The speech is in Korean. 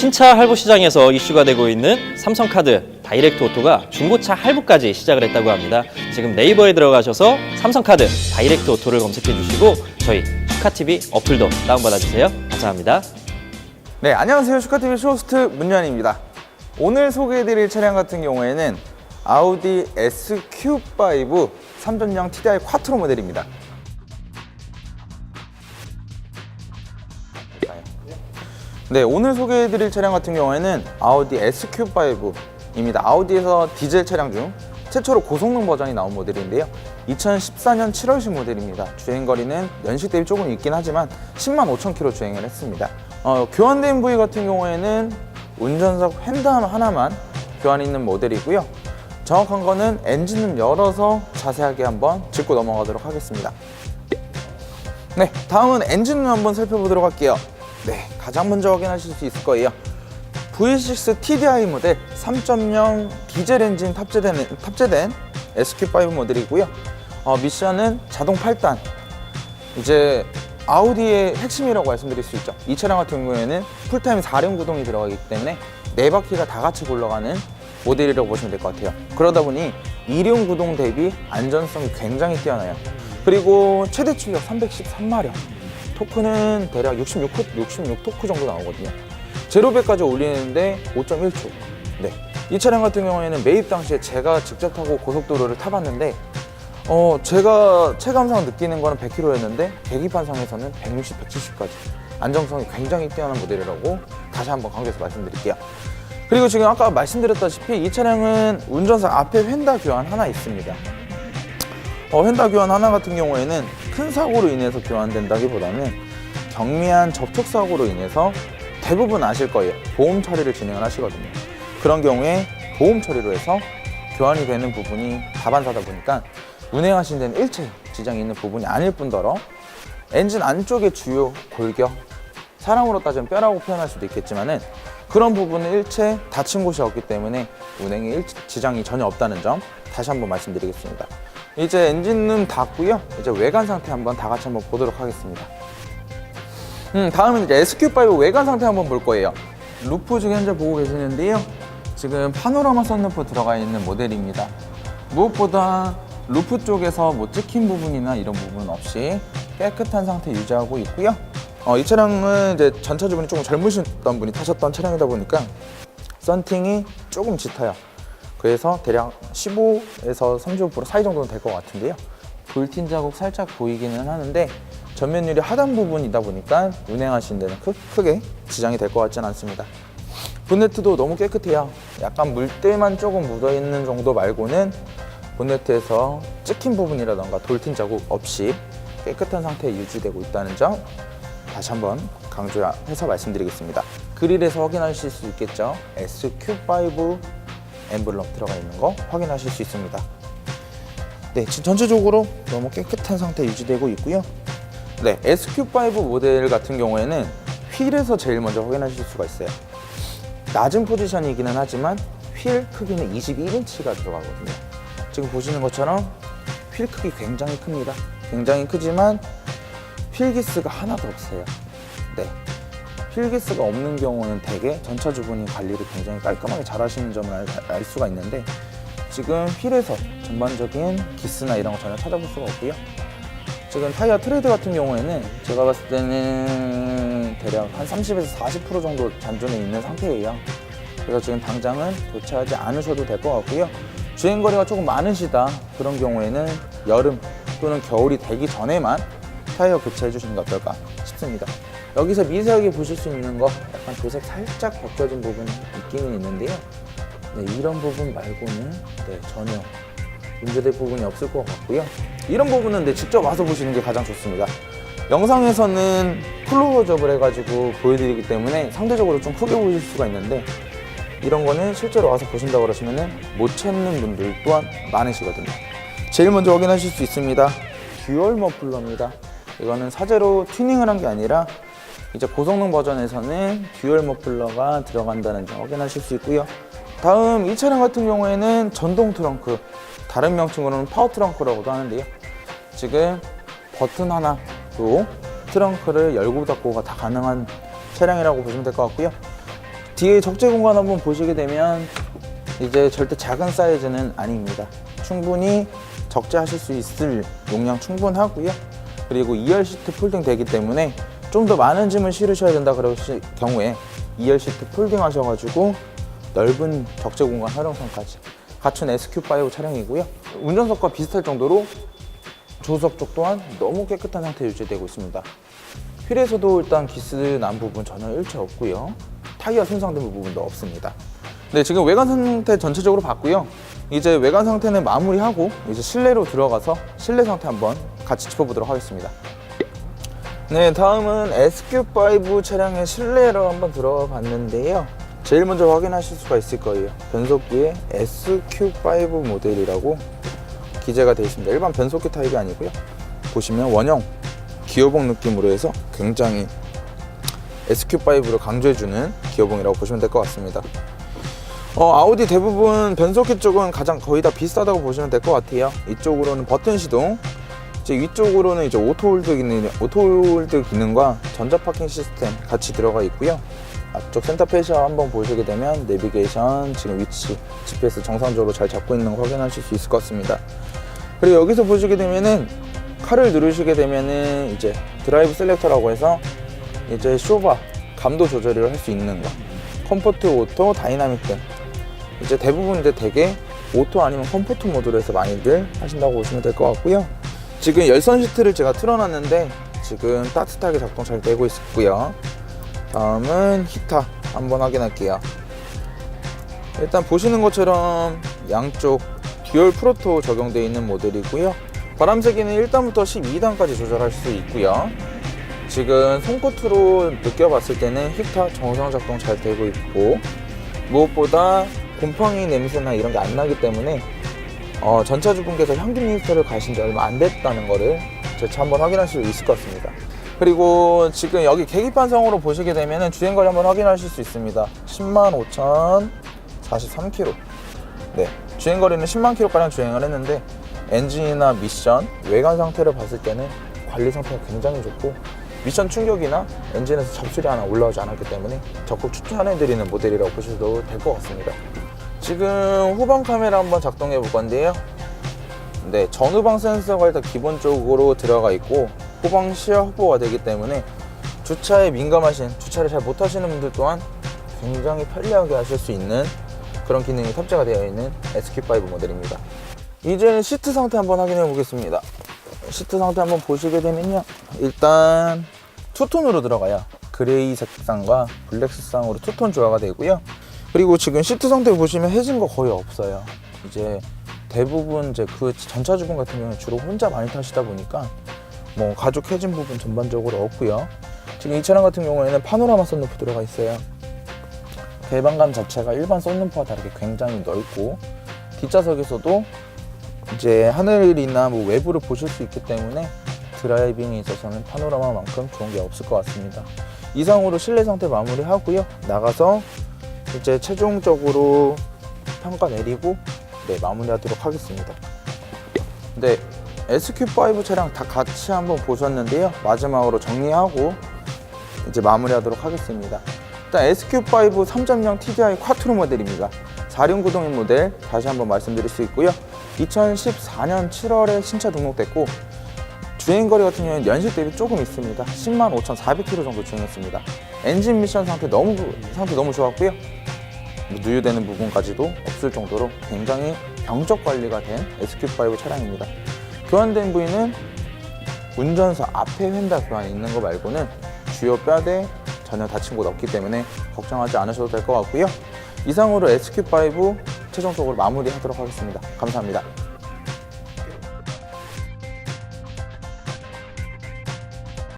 신차 할부 시장에서 이슈가 되고 있는 삼성카드 다이렉트 오토가 중고차 할부까지 시작을 했다고 합니다. 지금 네이버에 들어가셔서 삼성카드 다이렉트 오토를 검색해 주시고 저희 슈카TV 어플도 다운받아 주세요. 감사합니다. 네, 안녕하세요. 슈카TV 쇼호스트 문현입니다. 오늘 소개해드릴 차량 같은 경우에는 아우디 SQ5 3.0 TDI 쿼트로 모델입니다. 네, 오늘 소개해드릴 차량 같은 경우에는 아우디 SQ5입니다. 아우디에서 디젤 차량 중 최초로 고성능 버전이 나온 모델인데요. 2014년 7월식 모델입니다. 주행거리는 연식 대비 조금 있긴 하지만 10만 5천 킬로 주행을 했습니다. 어, 교환된 부위 같은 경우에는 운전석 휀담 하나만 교환이 있는 모델이고요. 정확한 거는 엔진을 열어서 자세하게 한번 짚고 넘어가도록 하겠습니다. 네, 다음은 엔진을 한번 살펴보도록 할게요. 네, 가장 먼저 확인하실 수 있을 거예요. V6 TDI 모델 3.0 디젤 엔진 탑재된, 탑재된 SQ5 모델이고요. 어, 미션은 자동 8단. 이제 아우디의 핵심이라고 말씀드릴 수 있죠. 이 차량 같은 경우에는 풀타임 4륜 구동이 들어가기 때문에 네 바퀴가 다 같이 굴러가는 모델이라고 보시면 될 것 같아요. 그러다 보니 2륜 구동 대비 안전성이 굉장히 뛰어나요. 그리고 최대 출력 313마력. 토크는 대략 66, 66 토크 정도 나오거든요. 제로백까지 올리는데 5.1초. 네. 이 차량 같은 경우에는 매입 당시에 제가 직접 타고 고속도로를 타봤는데, 어, 제가 체감상 느끼는 거는 100km였는데, 계기판상에서는 160, 170까지. 안정성이 굉장히 뛰어난 모델이라고 다시 한번 강조해서 말씀드릴게요. 그리고 지금 아까 말씀드렸다시피 이 차량은 운전석 앞에 휀다 교환 하나 있습니다. 어, 휀다 교환 하나 같은 경우에는 큰 사고로 인해서 교환된다기보다는 경미한 접촉 사고로 인해서 대부분 아실 거예요. 보험 처리를 진행을 하시거든요. 그런 경우에 보험 처리로 해서 교환이 되는 부분이 다반사다 보니까 운행하신 데는 일체 지장이 있는 부분이 아닐 뿐더러 엔진 안쪽의 주요 골격 사람으로 따지면 뼈라고 표현할 수도 있겠지만은 그런 부분은 일체 다친 곳이 없기 때문에 운행에 일- 지장이 전혀 없다는 점 다시 한번 말씀드리겠습니다. 이제 엔진은 닫고요. 이제 외관 상태 한번 다 같이 한번 보도록 하겠습니다. 음, 다음은 이제 SQ5 외관 상태 한번 볼 거예요. 루프 지금 현재 보고 계시는데요. 지금 파노라마 선루프 들어가 있는 모델입니다. 무엇보다 루프 쪽에서 뭐 찍힌 부분이나 이런 부분 없이 깨끗한 상태 유지하고 있고요. 어, 이 차량은 이제 전차 주분이 조금 젊으셨던 분이 타셨던 차량이다 보니까 썬팅이 조금 짙어요. 그래서 대략 15에서 35% 사이 정도는 될 것 같은데요. 돌틴 자국 살짝 보이기는 하는데 전면율이 하단 부분이다 보니까 운행하시는 데는 크, 크게 지장이 될 것 같지는 않습니다. 본네트도 너무 깨끗해요. 약간 물때만 조금 묻어 있는 정도 말고는 본네트에서 찍힌 부분이라던가 돌틴 자국 없이 깨끗한 상태에 유지되고 있다는 점 다시 한번 강조해서 말씀드리겠습니다. 그릴에서 확인하실 수 있겠죠. SQ5 엠블럼 들어가 있는 거 확인하실 수 있습니다. 네, 지금 전체적으로 너무 깨끗한 상태 유지되고 있고요. 네, SQ5 모델 같은 경우에는 휠에서 제일 먼저 확인하실 수가 있어요. 낮은 포지션이기는 하지만 휠 크기는 21인치가 들어가거든요. 지금 보시는 것처럼 휠 크기 굉장히 큽니다. 굉장히 크지만 휠기스가 하나도 없어요. 네. 휠기스가 없는 경우는 대개 전차 주분이 관리를 굉장히 깔끔하게 잘 하시는 점을 알, 알 수가 있는데 지금 휠에서 전반적인 기스나 이런 거 전혀 찾아볼 수가 없고요. 지금 타이어 트레드 같은 경우에는 제가 봤을 때는 대략 한 30에서 40% 정도 잔존해 있는 상태예요. 그래서 지금 당장은 교체하지 않으셔도 될 것 같고요. 주행거리가 조금 많으시다 그런 경우에는 여름 또는 겨울이 되기 전에만 타이어 교체해 주시는 게 어떨까 싶습니다. 여기서 미세하게 보실 수 있는 거 약간 도색 살짝 벗겨진 부분이 있기는 있는데요. 네, 이런 부분 말고는 네, 전혀 문제될 부분이 없을 것 같고요. 이런 부분은 네, 직접 와서 보시는 게 가장 좋습니다. 영상에서는 클로즈업을 해가지고 보여드리기 때문에 상대적으로 좀 크게 보실 수가 있는데 이런 거는 실제로 와서 보신다고 그러시면은 못 찾는 분들 또한 많으시거든요. 제일 먼저 확인하실 수 있습니다. 듀얼 머플러입니다. 이거는 사제로 튜닝을 한 게 아니라 이제 고성능 버전에서는 듀얼 머플러가 들어간다는 점 확인하실 수 있고요. 다음 이 차량 같은 경우에는 전동 트렁크, 다른 명칭으로는 파워 트렁크라고도 하는데요. 지금 버튼 하나로 트렁크를 열고 닫고가 다 가능한 차량이라고 보시면 될 것 같고요. 뒤에 적재 공간 한번 보시게 되면 이제 절대 작은 사이즈는 아닙니다. 충분히 적재하실 수 있을 용량 충분하고요. 그리고 2열 시트 폴딩 되기 때문에 좀 더 많은 짐을 실으셔야 된다 그러실 경우에 2열 시트 폴딩 하셔가지고 넓은 적재 공간 활용성까지 갖춘 SQ5 차량이고요. 운전석과 비슷할 정도로 조수석 쪽 또한 너무 깨끗한 상태 유지되고 있습니다. 휠에서도 일단 기스 난 부분 전혀 일체 없고요. 타이어 손상된 부분도 없습니다. 네, 지금 외관 상태 전체적으로 봤고요. 이제 외관 상태는 마무리하고 이제 실내로 들어가서 실내 상태 한번 같이 짚어보도록 하겠습니다. 네, 다음은 SQ5 차량의 실내로 한번 들어가 봤는데요. 제일 먼저 확인하실 수가 있을 거예요. 변속기에 SQ5 모델이라고 기재가 되어 있습니다. 일반 변속기 타입이 아니고요. 보시면 원형 기어봉 느낌으로 해서 굉장히 SQ5를 강조해주는 기어봉이라고 보시면 될 것 같습니다. 어, 아우디 대부분 변속기 쪽은 가장 거의 다 비슷하다고 보시면 될 것 같아요. 이쪽으로는 버튼 시동, 이제 위쪽으로는 이제 오토홀드 기능, 오토홀드 기능과 전자 파킹 시스템 같이 들어가 있고요. 앞쪽 센터 페시아 한번 보시게 되면 내비게이션, 지금 위치, GPS 정상적으로 잘 잡고 있는 거 확인하실 수 있을 것 같습니다. 그리고 여기서 보시게 되면은 칼을 누르시게 되면은 이제 드라이브 셀렉터라고 해서 이제 쇼바 감도 조절을 할 수 있는 거 컴포트 오토 다이나믹 등 이제 대부분 이제 되게 오토 아니면 컴포트 모드로 해서 많이들 하신다고 보시면 될 것 같고요. 지금 열선 시트를 제가 틀어놨는데 지금 따뜻하게 작동 잘 되고 있고요. 다음은 히터 한번 확인할게요. 일단 보시는 것처럼 양쪽 듀얼 프로토 적용되어 있는 모델이고요. 바람 세기는 1단부터 12단까지 조절할 수 있고요. 지금 손코트로 느껴봤을 때는 히터 정상 작동 잘 되고 있고 무엇보다 곰팡이 냄새나 이런 게 안 나기 때문에 어, 전차주분께서 향균 히터를 가신 지 얼마 안 됐다는 거를 제차 한번 확인하실 수 있을 것 같습니다. 그리고 지금 여기 계기판성으로 보시게 되면 주행거리 한번 확인하실 수 있습니다. 10만 5,043km. 네, 주행거리는 10만 km가량 주행을 했는데 엔진이나 미션, 외관 상태를 봤을 때는 관리 상태가 굉장히 좋고 미션 충격이나 엔진에서 잡소리 하나 올라오지 않았기 때문에 적극 추천해드리는 모델이라고 보셔도 될 것 같습니다. 지금 후방 카메라 한번 작동해 볼 건데요. 네, 전후방 센서가 일단 기본적으로 들어가 있고 후방 시야 확보가 되기 때문에 주차에 민감하신 주차를 잘 못하시는 분들 또한 굉장히 편리하게 하실 수 있는 그런 기능이 탑재가 되어 있는 SQ5 모델입니다. 이제는 시트 상태 한번 확인해 보겠습니다. 시트 상태 한번 보시게 되면요. 일단 투톤으로 들어가요. 그레이 색상과 블랙 색상으로 투톤 조화가 되고요. 그리고 지금 시트 상태 보시면 해진 거 거의 없어요. 이제 대부분 이제 그 전차 주분 같은 경우는 주로 혼자 많이 타시다 보니까 뭐 가죽 해진 부분 전반적으로 없고요. 지금 이 차량 같은 경우에는 파노라마 썬루프 들어가 있어요. 개방감 자체가 일반 썬루프와 다르게 굉장히 넓고 뒷좌석에서도 이제 하늘이나 뭐 외부를 보실 수 있기 때문에 드라이빙에 있어서는 파노라마만큼 좋은 게 없을 것 같습니다. 이상으로 실내 상태 마무리하고요. 나가서 이제 최종적으로 평가 내리고 네, 마무리하도록 하겠습니다. 네, SQ5 차량 다 같이 한번 보셨는데요. 마지막으로 정리하고 이제 마무리하도록 하겠습니다. 일단 SQ5 3.0 TDI 쿼트로 모델입니다. 4륜 구동인 모델 다시 한번 말씀드릴 수 있고요. 2014년 7월에 신차 등록됐고 주행거리 같은 경우는 연식 대비 조금 있습니다. 10만 5,400km 정도 주행했습니다. 엔진 미션 상태 너무 상태 너무 좋았고요. 뭐 누유되는 부분까지도 없을 정도로 굉장히 병적 관리가 된 SQ5 차량입니다. 교환된 부위는 운전석 앞에 휀다 교환 있는 거 말고는 주요 뼈대 전혀 다친 곳 없기 때문에 걱정하지 않으셔도 될 것 같고요. 이상으로 SQ5 최종적으로 마무리하도록 하겠습니다. 감사합니다.